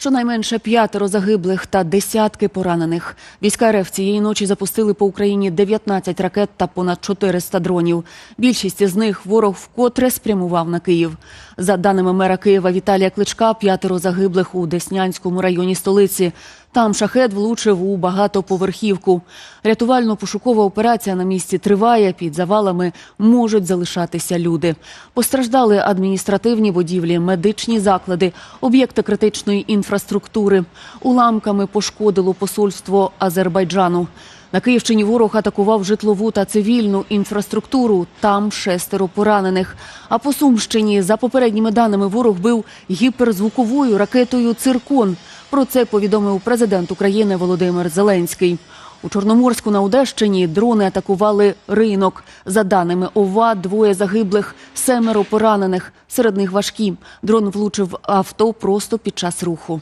Щонайменше п'ятеро загиблих та десятки поранених. Війська РФ цієї ночі запустили по Україні 19 ракет та понад 400 дронів. Більшість з них ворог вкотре спрямував на Київ. За даними мера Києва Віталія Кличка, п'ятеро загиблих у Деснянському районі столиці. Там шахет влучив у багатоповерхівку. Рятувально-пошукова операція на місці триває. Під завалами можуть залишатися люди. Постраждали адміністративні будівлі, медичні заклади, об'єкти критичної інфраструктури. Уламками пошкодило посольство Азербайджану. На Київщині ворог атакував житлову та цивільну інфраструктуру. Там шестеро поранених. А по Сумщині, за попередніми даними, ворог бив гіперзвуковою ракетою «Циркон». Про це повідомив президент України Володимир Зеленський. У Чорноморську на Одещині дрони атакували ринок. За даними ОВА, двоє загиблих, семеро поранених. Серед них важкі. Дрон влучив авто просто під час руху.